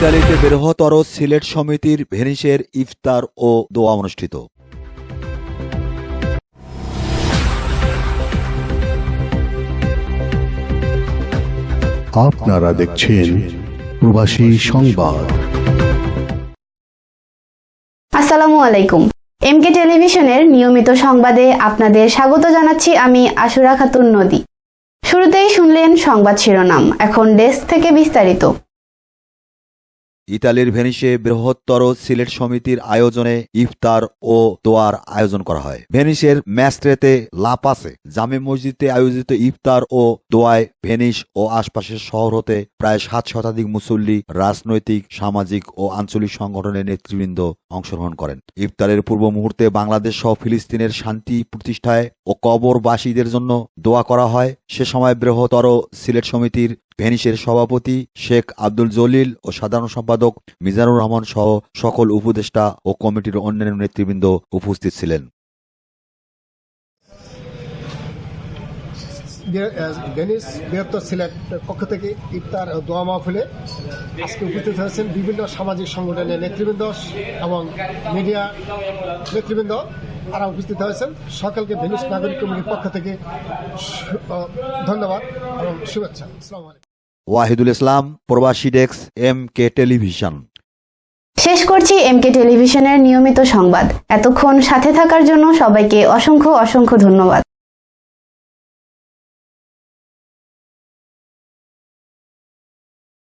ইতালিতে বৃহত্তর সিলেট সমিতির ভেনিসের ইফতার ও দোয়া অনুষ্ঠিত। আপনারা দেখছেন প্রবাসী সংবাদ। আসসালামু আলাইকুম। এমকে টেলিভিশনের নিয়মিত সংবাদে আপনাদের স্বাগত জানাচ্ছি আমি আশুরা খাতুন নদী। শুরুতেই শুনলেন সংবাদ শিরোনাম এখন ডেস্ক থেকে বিস্তারিত। ইতালির ভেনিসে বৃহত্তর সিলেট সমিতির আয়োজনে ইফতার ও দোয়ার আয়োজন করা হয়। ভেনিসের ম্যাস্ট্রেতে লাপাসে জামে মসজিদে আয়োজিত ইফতার ও দোয়ায় ভেনিস ও আশপাশের শহর হতে প্রায় সাত শতাধিক মুসল্লি রাজনৈতিক, সামাজিক ও আঞ্চলিক সংগঠনের নেতৃবৃন্দ অংশগ্রহণ করেন। ইফতারের পূর্ব মুহূর্তে বাংলাদেশ সহ ফিলিস্তিনের শান্তি প্রতিষ্ঠায় ও কবরবাসীদের জন্য দোয়া করা হয়। সে সময় বৃহত্তর সিলেট সমিতির ভেনিসের সভাপতি শেখ আব্দুল জলিল ও সাধারণ সম্পাদক মিজানুর রহমান সহ সকল উপদেষ্টা ও কমিটির অন্যান্য নেতৃবৃন্দ উপস্থিত ছিলেন। ভেনিস বৃহত্তর সিলেট পক্ষ থেকে ইফতার দোয়া মাহফিলে আজকে উপস্থিত হয়েছেন বিভিন্ন সামাজিক সংগঠনের নেতৃবৃন্দ এবং মিডিয়া নেতৃবৃন্দ। তারা উপস্থিত হয়েছেন। সকলকে ভেনিস নাগরিক কমিটির পক্ষ থেকে ধন্যবাদ এবং শুভেচ্ছা। আসসালামু আলাইকুম। ওয়াহিদুল ইসলাম, প্রবাসী ডেস্ক এম কে টেলিভিশন। শেষ করছি এমকে টেলিভিশনের নিয়মিত সংবাদ। এতক্ষণ সাথে থাকার জন্য সবাইকে অসংখ্য অসংখ্য ধন্যবাদ।